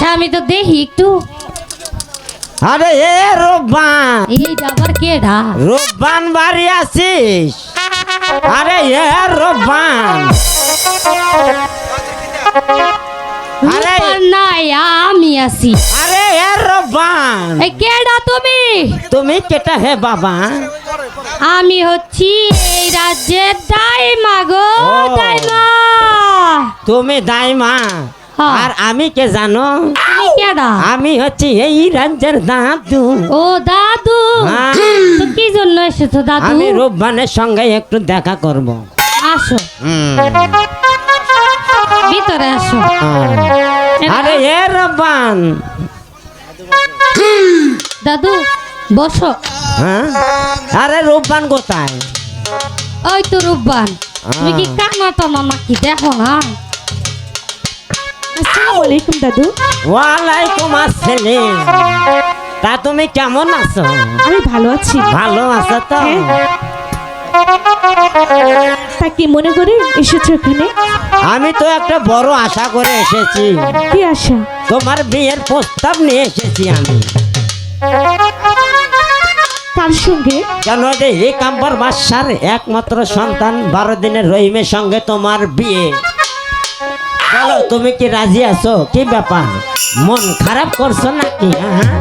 দেখি একটু। আরে এ রোববান। এই আবার কেডা রোববান বাড়ি আছিস? আরে এ রোববান। আরে। নাই আমি আছি। আরে এ রোববান। এই কেডা তুমি? তুমি কেটা হে বাবা? আমি হচ্ছি এই রাজ্যের দাইমা গো। দাইমা। তুমি দাইমা। আর আমি কে জানো? আমি হচ্ছি এই রাজ্যের দাদু। ও দাদু। হ্যাঁ। কি জন্য এসেছ দাদু? আমি রোববানের সঙ্গে একটু দেখা করব। আসো। ভিতরে আসো। আরে এ রোববান দাদু বসো। হ্যাঁ? আরে রোববান কোথায়? ওই তো রূপবান। তুমি কি কানা টানা নাকি দেখো না? আসসালামু আলাইকুম দাদু। ওয়ালাইকুম আসসালাম। তা তুমি কেমন আছো? আমি ভালো আছি। ভালো আছো তো? তা কি মনে করে এসেছ এখানে? আমি তো একটা বড় আশা করে এসেছি। কি আশা? তোমার বিয়ের প্রস্তাব নিয়ে এসেছি আমি। কার সঙ্গে? কেন যে এই কাম্বর বাদশার একমাত্র সন্তান বারো দিনের রহিমের সঙ্গে তোমার বিয়ে? বলো তুমি কি রাজি আছো? কি ব্যাপার? মন খারাপ করছ নাকি? হ্যাঁ